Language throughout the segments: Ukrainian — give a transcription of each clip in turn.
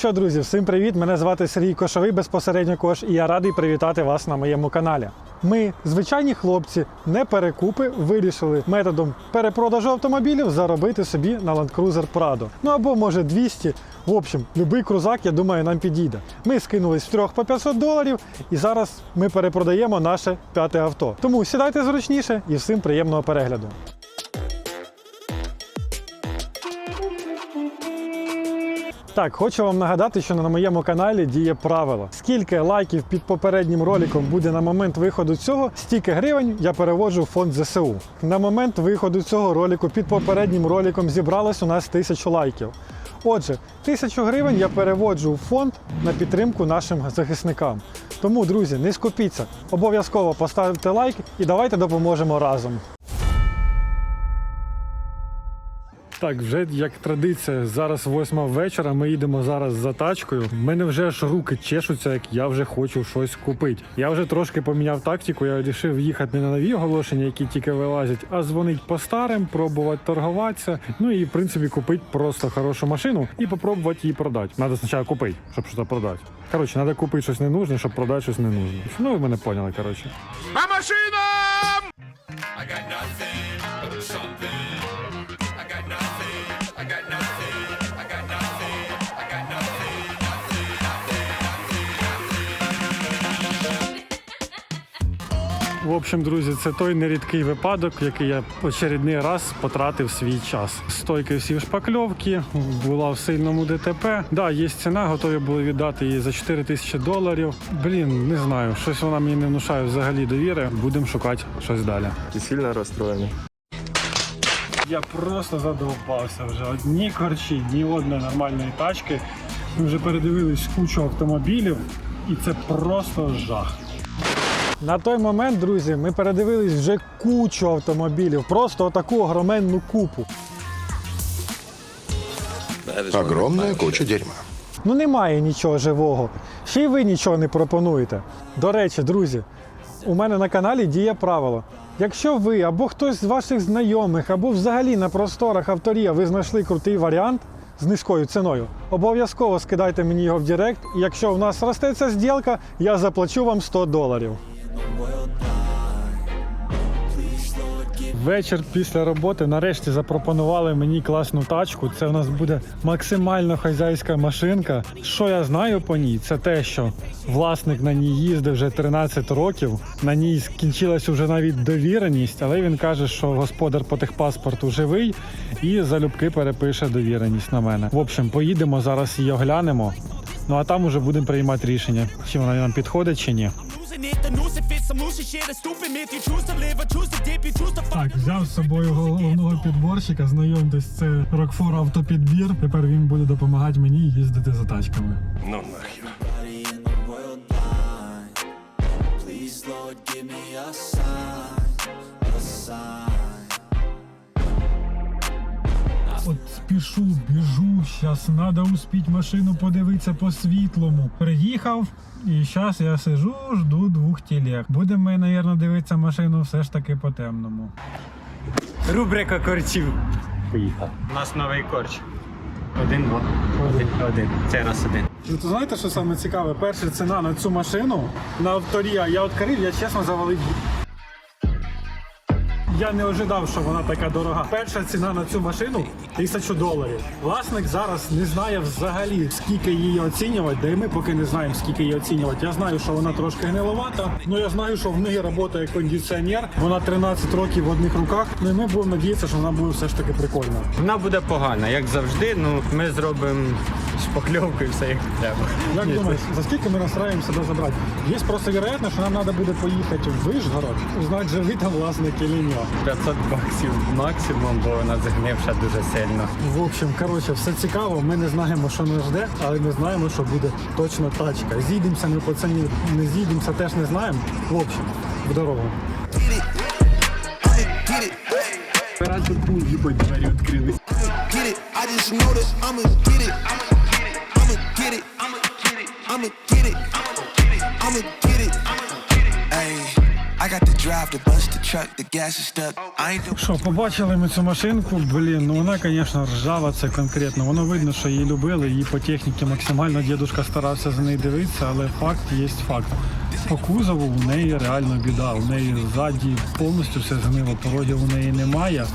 Що, друзі, всім привіт! Мене звати Сергій Кошовий, безпосередньо Кош, і я радий привітати вас на моєму каналі. Ми, звичайні хлопці, не перекупи, вирішили методом перепродажу автомобілів заробити собі на Land Cruiser Prado. Ну або може 200. В общем, будь-який крузак, я думаю, нам підійде. Ми скинулись з трьох по 500 доларів, і зараз ми перепродаємо наше п'яте авто. Тому сідайте зручніше і всім приємного перегляду. Так, хочу вам нагадати, що на моєму каналі діє правило. Скільки лайків під попереднім роликом буде на момент виходу цього, стільки гривень я переводжу в фонд ЗСУ. На момент виходу цього ролику під попереднім роликом зібралось у нас тисячу лайків. Отже, тисячу гривень я переводжу в фонд на підтримку нашим захисникам. Тому, друзі, не скупіться, обов'язково поставте лайк і давайте допоможемо разом. Так, вже як традиція, зараз восьма вечора. Ми їдемо зараз за тачкою. У мене вже ж руки чешуться, як я вже хочу щось купити. Я вже трошки поміняв тактику. Я вирішив їхати не на нові оголошення, які тільки вилазять, а дзвонить по старим, пробувати торгуватися. Ну і в принципі купити просто хорошу машину і попробувати її продати. Надо спочатку купити, щоб щось продати. Коротше, треба купити щось ненужне, щоб продати щось ненужне. Ну ви мене поняли, коротше. По машинам! I got nothing but something. В общем, друзі, це той нерідкий випадок, який я очередний раз потратив свій час. Стойки всі в шпакльовки, була в сильному ДТП. Да, є ціна, готові були віддати її за 4 тисячі доларів. Блін, не знаю, щось вона мені не внушає взагалі довіри. Будемо шукати щось далі. Ти сильно розстроєний? Я просто задовбався вже. Одні корчі, ні одної нормальної тачки. Ми вже передивились кучу автомобілів, і це просто жах. На той момент, друзі, ми передивились вже кучу автомобілів, просто отаку огроменну купу. Огромная куча дерьма. Ну немає нічого живого. Ще й ви нічого не пропонуєте. До речі, друзі, у мене на каналі діє правило. Якщо ви або хтось з ваших знайомих, або взагалі на просторах авторія ви знайшли крутий варіант з низькою ціною, обов'язково скидайте мені його в Директ, і якщо в нас росте ця зділка, я заплачу вам 100 доларів. Вечір після роботи нарешті запропонували мені класну тачку. Це у нас буде максимально хазяйська машинка. Що я знаю по ній, це те, що власник на ній їздив вже 13 років. На ній скінчилась уже навіть довіреність, але він каже, що господар по техпаспорту живий і залюбки перепише довіреність на мене. В общем, поїдемо зараз її оглянемо. Ну а там уже будемо приймати рішення, чи вона нам підходить чи ні. It. The noose, it fits some loose shit, a stupid myth. You choose to live or choose to dip, you choose to fuck. Так, взяв з собою головного підборщика, знайомтесь, це Рокфор автопідбір. Тепер він буде допомагати мені їздити за тачками. Ну нахер. Please, Lord, give me a sign, a sign. От спішу, біжу, зараз треба успіти машину подивитися по світлому. Приїхав, і зараз я сижу, жду двох тілег. Будемо, мабуть, дивитися машину все ж таки по темному. Рубрика корчів. Поїхав. У нас новий корч. Один, два. Один. Один. Цей раз один. Ну, то знаєте, що саме цікаве? Перша ціна на цю машину на авторія. Я відкрив, я чесно завалив. Я не ожидав, що вона така дорога. Перша ціна на цю машину тисячу доларів. Власник зараз не знає взагалі, скільки її оцінювати, де і ми поки не знаємо, скільки її оцінювати. Я знаю, що вона трошки гниловата, але я знаю, що в неї працює кондиціонер. Вона 13 років в одних руках. Ну і ми будемо надіятися, що вона буде все ж таки прикольна. Вона буде погана, як завжди. Ну ми зробимо шпакльовку і все як треба. Як Ні, думаєш, за скільки ми настраиваем себе забрати? Є просто вероятность, що нам треба буде поїхати в Вишгород, узнати, живий там власник чи ні. Це 500 баксів максимум, бо вона згнивша дуже сильно. В общем, коротше, все цікаво. Ми не знаємо, що нас жде, але ми знаємо, що буде точно тачка. Зійдемося ми по ціні, не зійдемося, теж не знаємо. В общем, в дорогу. Раніше пул, їбать, двері відкрились. I'ma get it. Що, побачили ми цю машинку, блін, ну вона, звісно, ржава, це конкретно. Воно видно, що її любили, її по техніці максимально дідушка старався за неї дивитися, але факт є факт. По кузову у неї реально біда. У неї ззаді повністю все згнило, порогів у неї немає.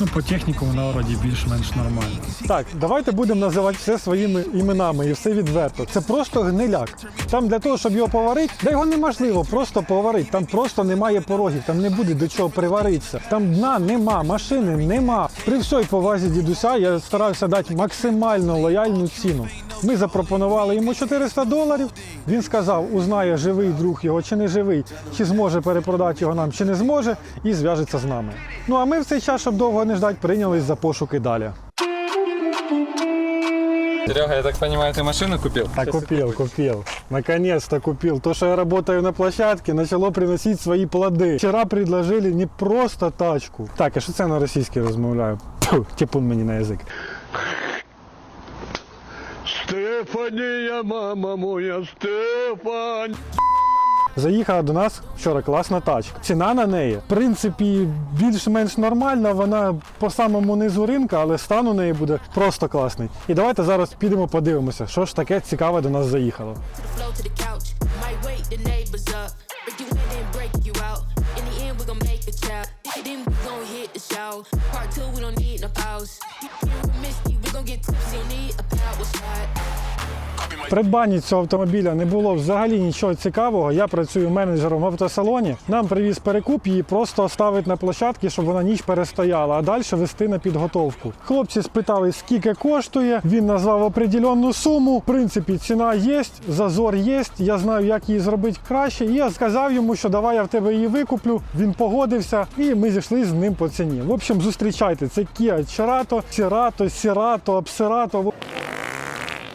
Ну, по техніку вона вроді більш-менш нормальна. Так, давайте будемо називати все своїми іменами і все відверто. Це просто гниляк. Там для того, щоб його поварити, да його неможливо просто поварити. Там просто немає порогів, там не буде до чого приваритися. Там дна нема, машини нема. При всій повазі дідуся я старався дати максимально лояльну ціну. Ми запропонували йому 400 доларів. Він сказав, узнає живий друг його чи не живий, чи зможе перепродати його нам, чи не зможе, і зв'яжеться з нами. Ну а ми в цей час, щоб довго не ждати, прийнялись за пошуки далі. Серега, я так понимаю, ты машину купил? А купил, купил. Наконец-то купил. То, что я работаю на площадке, начало приносить свои плоды. Вчера предложили не просто тачку. Так, а що це я на російській розмовляю? Типун мені на язик. Стефанія, мама моя, Стефан. Заїхала до нас вчора класна тачка. Ціна на неї, в принципі, більш-менш нормальна. Вона по самому низу ринка, але стан у неї буде просто класний. І давайте зараз підемо подивимося, що ж таке цікаве до нас заїхало. gon' get tipsy, need a power shot. Придбанні цього автомобіля не було взагалі нічого цікавого. Я працюю менеджером в автосалоні. Нам привіз перекуп, її просто ставить на площадці, щоб вона ніч перестояла, а далі вести на підготовку. Хлопці спитали, скільки коштує. Він назвав определенну суму. В принципі, ціна є, зазор є. Я знаю, як її зробити краще. І я сказав йому, що давай я в тебе її викуплю. Він погодився, і ми зійшли з ним по ціні. В общем, зустрічайте. Це Kia Cerato, Cerato, Cerato, Abserato.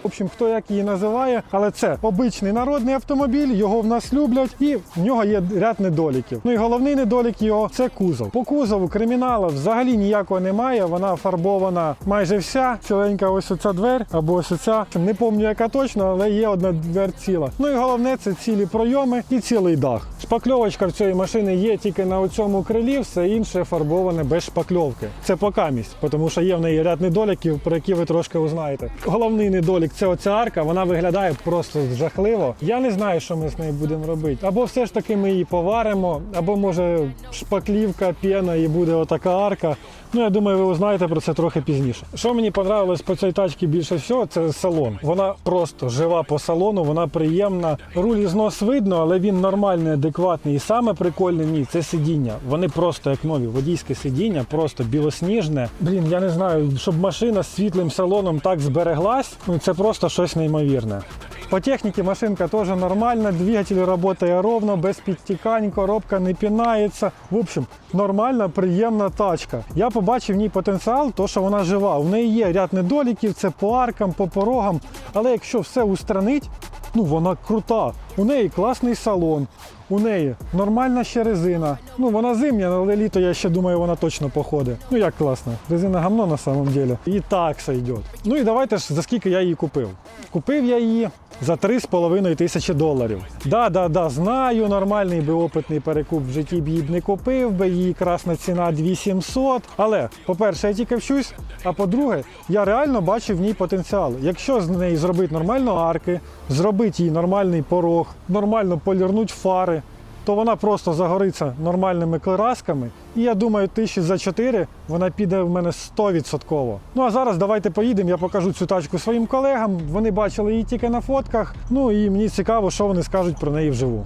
В общем, хто як її називає, але це обичний народний автомобіль, його в нас люблять, і в нього є ряд недоліків. Ну і головний недолік його це кузов. По кузову криміналу взагалі ніякого немає. Вона фарбована майже вся. Ціленька ось оця двер або ось оця. Не пам'ятаю, яка точно, але є одна двер ціла. Ну і головне це цілі пройоми і цілий дах. Шпакльовочка в цієї машини є тільки на цьому крилі, все інше фарбоване без шпакльовки. Це покамість, тому що є в неї ряд недоліків, про які ви трошки узнаєте. Головний недолік це оця арка, вона виглядає просто жахливо. Я не знаю, що ми з нею будемо робити. Або все ж таки ми її поваримо, або може шпаклівка, п'єна і буде отака арка. Ну, я думаю, ви узнаєте про це трохи пізніше. Що мені понравилось по цій тачці більше всього, це салон. Вона просто жива по салону, вона приємна. Руль знос видно, але він нормальний, адекватний. І саме прикольне ні, це сидіння. Вони просто як нові. Водійське сидіння, просто білосніжне. Блін, я не знаю, щоб машина з світлим салоном так збереглась, ну це просто щось неймовірне. По техніці машинка теж нормальна, двигатель працює ровно, без підтікань, коробка не пінається. В общем, нормальна, приємна тачка. Я побачив в ній потенціал, то що вона жива. У неї є ряд недоліків, це по аркам, по порогам. Але якщо все устранить, ну вона крута. У неї класний салон. У неї нормальна ще резина. Ну вона зимня, але літо я ще думаю, вона точно походить. Ну як класно. Резина гамно на самом деле. І так сойде. Ну і давайте ж за скільки я її купив. Купив я її за 3,5 тисячі доларів. Да, да, да, знаю, нормальний би опитний перекуп в житті б її б не купив би, її красна ціна 2700. Але, по-перше, я тільки вчусь, а по-друге, я реально бачив в ній потенціал. Якщо з неї зробити нормально арки, зробити їй нормальний порог, нормально полірнуть фари, то вона просто загориться нормальними красками. І я думаю, тисячі за 4 вона піде в мене 100%. Ну а зараз давайте поїдемо, я покажу цю тачку своїм колегам. Вони бачили її тільки на фотках. Ну і мені цікаво, що вони скажуть про неї вживу.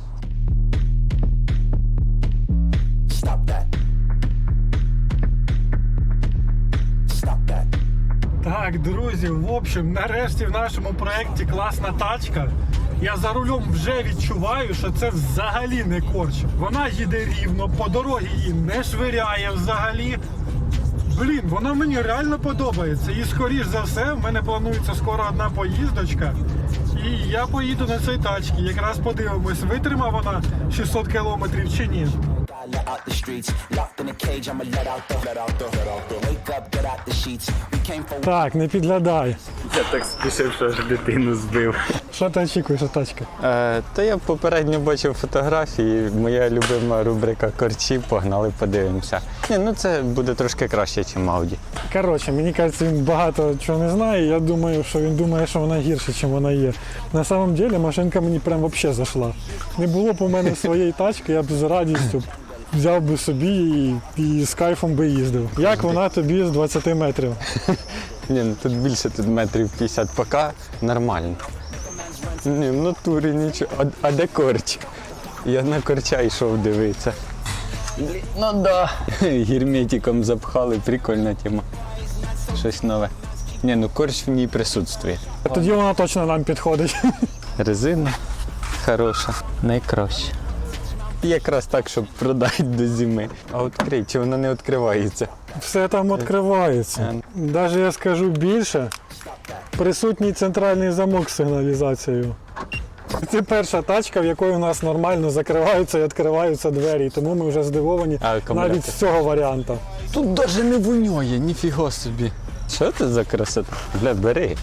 Так, друзі, в общем, нарешті в нашому проєкті класна тачка. Я за рулем вже відчуваю, що це взагалі не корч. Вона їде рівно, по дорозі її не швиряє взагалі. Блін, вона мені реально подобається. І скоріш за все, в мене планується скоро одна поїздочка. І я поїду на цій тачці. Якраз подивимось, витрима вона 600 кілометрів чи ні. I out the streets. Locked in a cage, I'ma let out the, let out the, let out the. Wake up, get out the sheets. We came for Так, не підглядай. Я так спішив, що аж дитину збив. Що ти очікуєш від тачки? Е, та я попередньо бачив фотографії. Моя любима рубрика Корчі. Погнали, подивимося. Ні, ну це буде трошки краще, ніж Ауді. Коротше, мені кажеться, він багато чого не знає. Я думаю, що він думає, що вона гірше, ніж вона є. На самом деле машинка мені прям взагалі зайшла. Не було б у мене своєї тачки, я б з радістю взяв би собі і, і з кайфом би їздив. Як вона тобі з 20 метрів? Ні, ну тут більше тут метрів 50 поки нормально. Ні, в натурі нічого. А, а де корч? Я на корча йшов дивитися. Блін, Ну да. Герметиком запхали, прикольна тема. Щось нове. Ні, ну корч в ній присутствує. Тоді вона точно нам підходить. Резина хороша, найкраща. Якраз так, щоб продати до зими. А відкрий, чи вона не відкривається? Все там відкривається. Навіть я скажу більше, присутній центральний замок з сигналізацією. Це перша тачка, в якої у нас нормально закриваються і відкриваються двері, тому ми вже здивовані А навіть з цього варіанту. Тут навіть не вонює, ніфіга собі. Що це за красота? Бля, бери.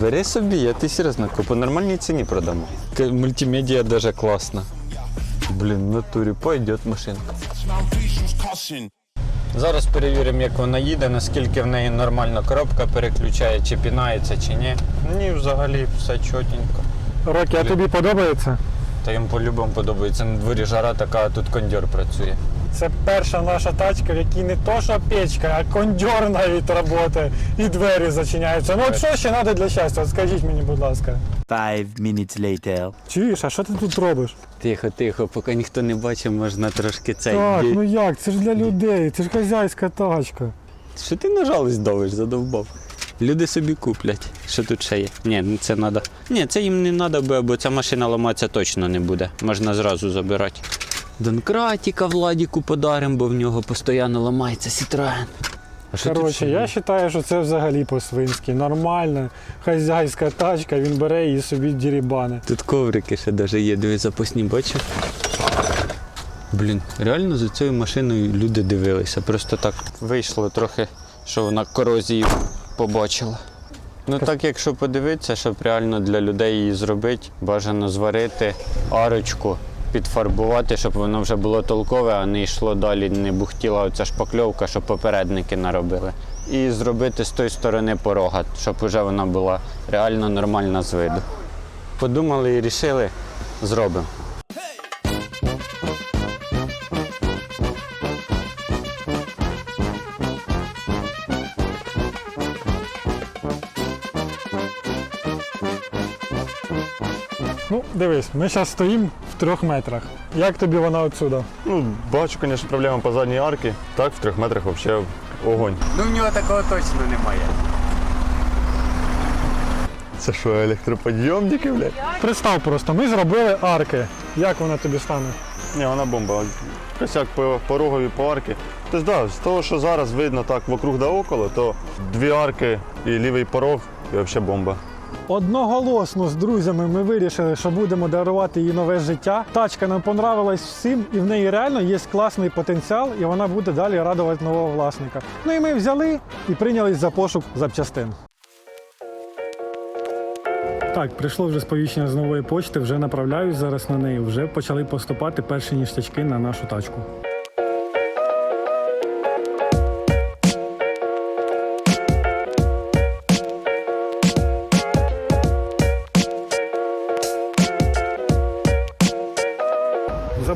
Бери собі, я ти серйозно по нормальній ціні продамо. Мультимедіа даже класна. Блін, в натурі пойде машинка. Зараз перевіримо, як вона їде, наскільки в неї нормально коробка переключає, чи пінається, чи ні. Ні, взагалі все чотенько. Рокі, а тобі подобається? Та їм по-любому подобається. На дворі жара така, а тут кондьор працює. Це перша наша тачка, в якій не то, що печка, а кондьор навіть працює і двері зачиняються. Ну от що ще треба для щастя? От скажіть мені, будь ласка. Five minutes later. Чуєш, а що ти тут робиш? Тихо, тихо, поки ніхто не бачив, можна трошки цей. Так, ну як? Це ж для людей, це ж хазяйська тачка. Що ти на жалость давиш, задовбав? Люди собі куплять. Що тут ще є? Ні, ну це треба. Ні, це їм не треба, бо ця машина ламатися точно не буде. Можна зразу забирати. Донкратіка Владіку подаримо, бо в нього постійно ламається тут Коротше, я вважаю, що це взагалі по-свинськи. Нормальна хазяйська тачка, він бере її собі дірібани. Тут коврики ще навіть є, диви запасні, бачив? Блін, реально за цією машиною люди дивилися. Просто так вийшло трохи, що вона корозію побачила. Ну так, якщо подивитися, щоб реально для людей її зробити, бажано зварити арочку, підфарбувати, щоб воно вже було толкове, а не йшло далі, не бухтіла оця шпакльовка, щоб попередники наробили. І зробити з тої сторони порога, щоб вже вона була реально нормальна з виду. Подумали і вирішили, зробимо. Дивись, ми зараз стоїмо в трьох метрах. Як тобі вона отсюда? Ну, бачу, звісно, проблема по задній арці. Так, в трьох метрах взагалі огонь. Ну в нього такого точно немає. Це що, електроподйомники, блядь? Представ просто, ми зробили арки. Як вона тобі стане? Ні, вона бомба. Косяк по порогові по арки. Тобто, да, з того, що зараз видно так вокруг да около, то дві арки і лівий порог і взагалі бомба. Одноголосно з друзями ми вирішили, що будемо дарувати їй нове життя. Тачка нам понравилась всім, і в неї реально є класний потенціал, і вона буде далі радувати нового власника. Ну і ми взяли і прийнялись за пошук запчастин. Так, прийшло вже сповіщення з нової почти, вже направляюсь зараз на неї. Вже почали поступати перші ніштячки на нашу тачку.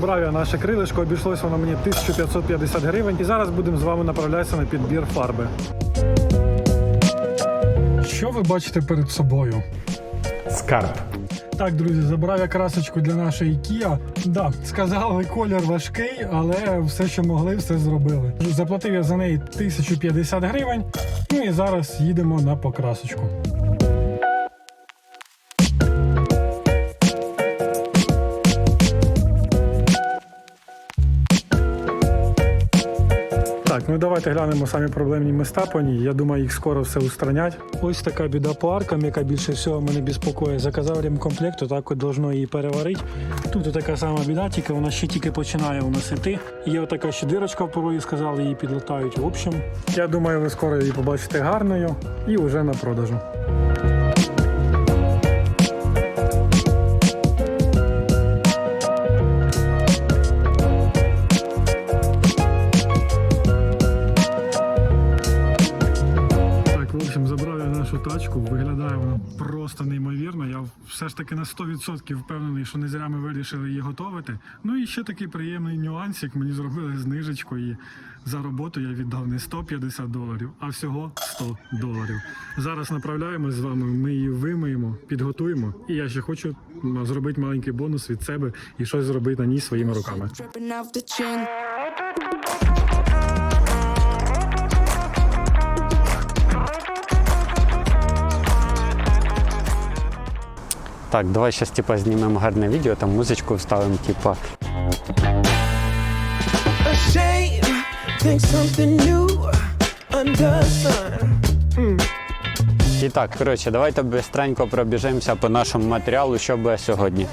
Забрав я наше крилишко, обійшлось воно мені 1550 гривень. І зараз будемо з вами направлятися на підбір фарби. Що ви бачите перед собою? Скарб. Так, друзі, забрав я красочку для нашої Kia. Да, сказали, колір важкий, але все, що могли, все зробили. Заплатив я за неї 1050 гривень. Ну і зараз їдемо на покрасочку. Ну давайте глянемо самі проблемні міста по ній. Я думаю, їх скоро все устранять. Ось така біда по аркам, яка більше всього мене безпокоїть. Заказав ремкомплект, так от должно її переварити. Тут така сама біда, тільки вона ще тільки починає у нас іти. Є отака ще дирочка в порої, сказали, її підлатають. В общем, я думаю, ви скоро її побачите гарною і вже на продажу. Все ж таки на 100% впевнений, що не зря ми вирішили її готувати. Ну і ще такий приємний нюансик. Мені зробили знижечку і за роботу я віддав не 150 доларів, а всього 100 доларів. Зараз направляємось з вами. Ми її вимиємо, підготуємо. І я ще хочу зробити маленький бонус від себе і щось зробити на ній своїми руками. Так, давай зараз типа знімемо гарне відео, там музичку вставимо, типа. І так, коротше, давайте бистренько пробіжимося по нашому матеріалу, що буде сьогодні.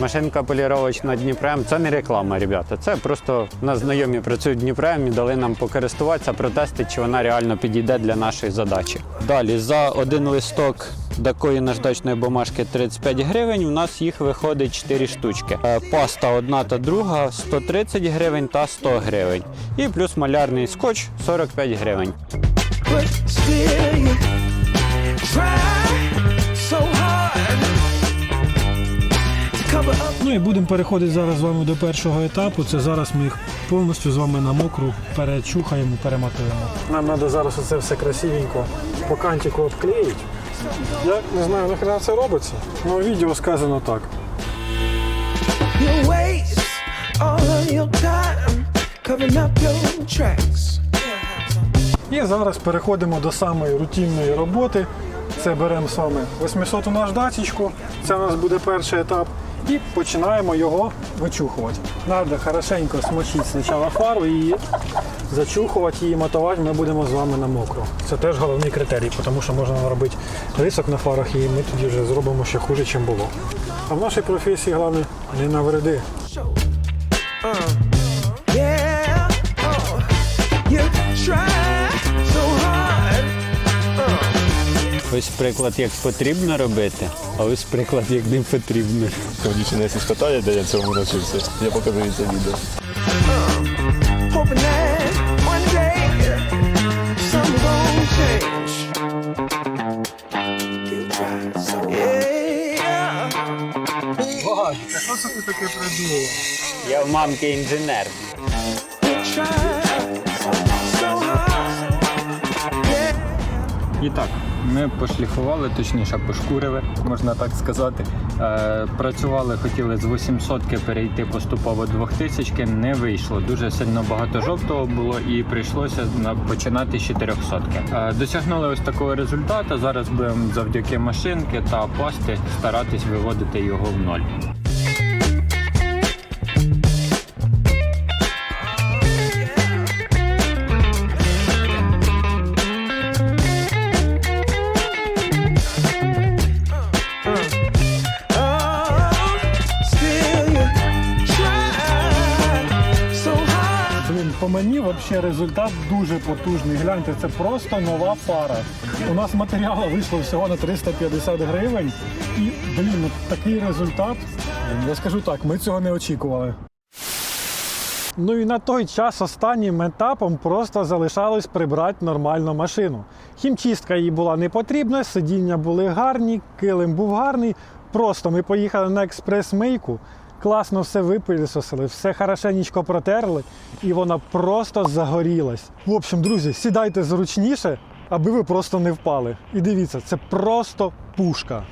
Машинка поліровочна Дніпрем це не реклама, ребята. Це просто у нас знайомі працюють Дніпрем і дали нам покористуватися, протестити, чи вона реально підійде для нашої задачі. Далі за один листок такої наждачної бумажки 35 гривень. У нас їх виходить 4 штучки. Е, Паста одна та друга 130 гривень та 100 гривень. І плюс малярний скотч 45 гривень. Ну і будемо переходити зараз з вами до першого етапу. Це зараз ми їх повністю з вами на мокру перечухаємо, перемотуємо. Нам треба зараз оце все красивенько по кантику обклеїти. Я не знаю, нахрена це робиться, але в відео сказано так. І зараз переходимо до самої рутинної роботи. Це беремо з вами 800 наждачечку, це у нас буде перший етап. І починаємо його вичухувати. Треба хорошенько смочити спочатку фару і зачухувати її, мотувати ми будемо з вами на мокру. Це теж головний критерій, тому що можна наробити рисок на фарах і ми тоді вже зробимо ще хуже, ніж було. А в нашій професії головне не навреди. Ось приклад, як потрібно робити, а ось приклад, як не потрібно. Дівчина, якщо спитає, де я цьому навчився, я покажу їй це відео. Що ти таке придумав? Я в мамки інженер. І так, ми пошліфували, точніше пошкурили, можна так сказати. Е, працювали, хотіли з 800 перейти поступово 2000 не вийшло. Дуже сильно багато жовтого було і прийшлося починати з 400 е, Досягнули ось такого результату. Зараз будемо завдяки машинки та пасти старатись виводити його в ноль. Взагалі результат дуже потужний. Гляньте, це просто нова фара. У нас матеріалу вийшло всього на 350 гривень. І, блін, такий результат. Я скажу так, ми цього не очікували. Ну і на той час останнім етапом просто залишалось прибрати нормальну машину. Хімчистка їй була не потрібна, сидіння були гарні, килим був гарний. Просто ми поїхали на експрес-мийку, класно все випилісосили, все хорошенечко протерли, і вона просто загорілась. В общем, друзі, сідайте зручніше, аби ви просто не впали. І дивіться, це просто пушка.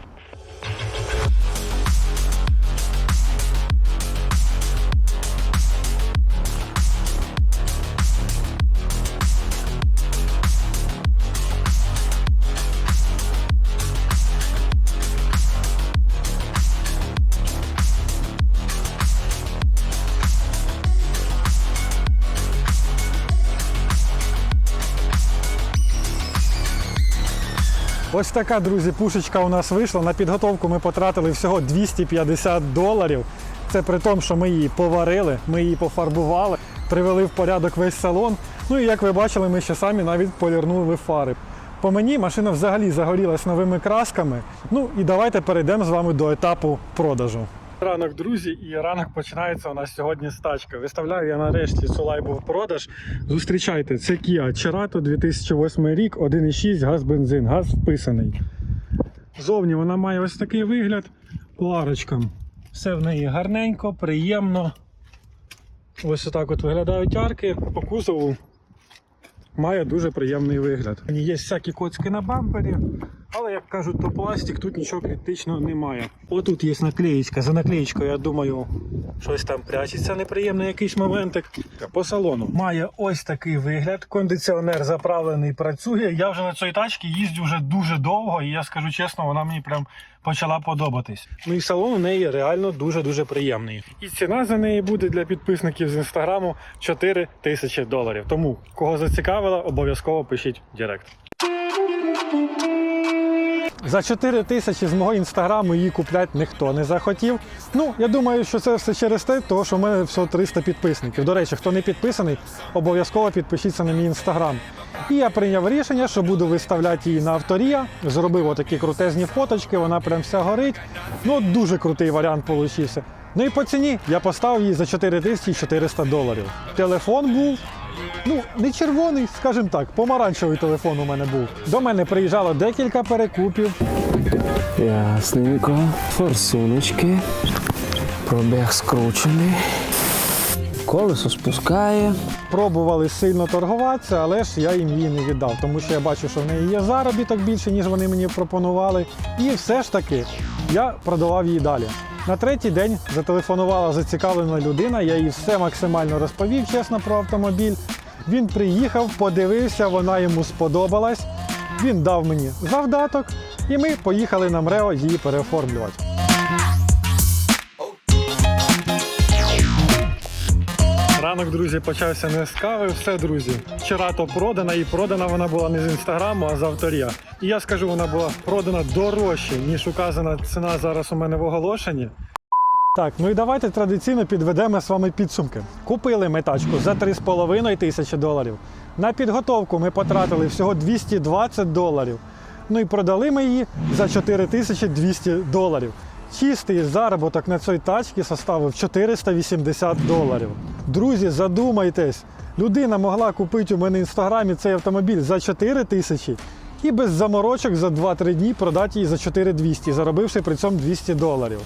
Ось така, друзі, пушечка у нас вийшла. На підготовку ми потратили всього 250 доларів. Це при тому, що ми її поварили, ми її пофарбували, привели в порядок весь салон. Ну і як ви бачили, ми ще самі навіть полірнули фари. По мені машина взагалі загорілась новими красками. Ну і давайте перейдемо з вами до етапу продажу. Ранок, друзі, і ранок починається у нас сьогодні з тачки. Виставляю я нарешті цю лайбу в продаж. Зустрічайте, це Kia Cerato 2008 рік, 1,6 газ бензин, газ вписаний. Зовні вона має ось такий вигляд по арочкам. Все в неї гарненько, приємно. Ось отак от виглядають арки. По кузову має дуже приємний вигляд. Є всякі коцки на бампері, але як кажуть, то пластик, тут нічого критичного немає. Отут є наклеєчка. За наклеєчкою, я думаю, щось там прячеться неприємний якийсь моментик. По салону має ось такий вигляд. Кондиціонер заправлений, працює. Я вже на цій тачці їздю вже дуже довго, і я скажу чесно, вона мені прям почала подобатись. Ну і салон у неї реально дуже-дуже приємний. І ціна за неї буде для підписників з інстаграму 4 тисячі доларів. Тому кого зацікавило, обов'язково пишіть в Директ. За 4 тисячі з мого інстаграму її купляти ніхто не захотів. Ну, я думаю, що це все через те, тому що в мене всього 300 підписників. До речі, хто не підписаний, обов'язково підпишіться на мій інстаграм. І я прийняв рішення, що буду виставляти її на авторія. Зробив отакі крутезні фоточки, вона прям вся горить. Ну, дуже крутий варіант получився. Ну і по ціні я поставив її за 4400 доларів. Телефон був Ну, не червоний, скажімо так, помаранчевий телефон у мене був. До мене приїжджало декілька перекупів. Ясненько. Форсуночки. Пробіг скручений. Колесо спускає. Пробували сильно торгуватися, але ж я їм її не віддав, тому що я бачу, що в неї є заробіток більше, ніж вони мені пропонували. І все ж таки я продавав її далі. На третій день зателефонувала зацікавлена людина, я їй все максимально розповів, чесно, про автомобіль. Він приїхав, подивився, вона йому сподобалась. Він дав мені завдаток, і ми поїхали на МРЕО її переоформлювати. Ранок, друзі, почався не з кави. Все, друзі. Вчора то продана, і продана вона була не з інстаграму, а з авторія. І я скажу, вона була продана дорожче, ніж указана ціна зараз у мене в оголошенні. Так, ну і давайте традиційно підведемо з вами підсумки. Купили ми тачку за 3,5 тисячі доларів. На підготовку ми потратили всього 220 доларів. Ну і продали ми її за 4200 доларів. Чистий заробіток на цій тачці составив 480 доларів. Друзі, задумайтесь, людина могла купити у мене в інстаграмі цей автомобіль за 4 тисячі і без заморочок за 2-3 дні продати її за 4200, заробивши при цьому 200 доларів.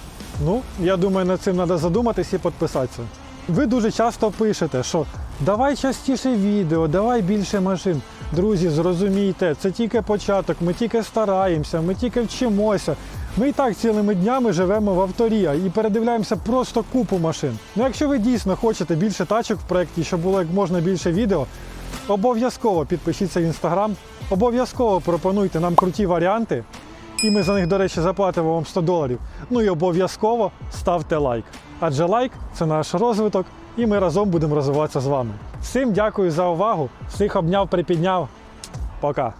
Ну, я думаю, над цим треба задуматись і підписатися. Ви дуже часто пишете, що давай частіше відео, давай більше машин. Друзі, зрозумійте, це тільки початок, ми тільки стараємося, ми тільки вчимося. Ми і так цілими днями живемо в авторія і передивляємося просто купу машин. Ну, якщо ви дійсно хочете більше тачок в проєкті, щоб було як можна більше відео, обов'язково підпишіться в інстаграм, обов'язково пропонуйте нам круті варіанти. І ми за них, до речі, заплатимо вам 100 доларів. Ну і обов'язково ставте лайк. Адже лайк це наш розвиток, і ми разом будемо розвиватися з вами. Всім дякую за увагу. Всіх обняв, припідняв. Пока.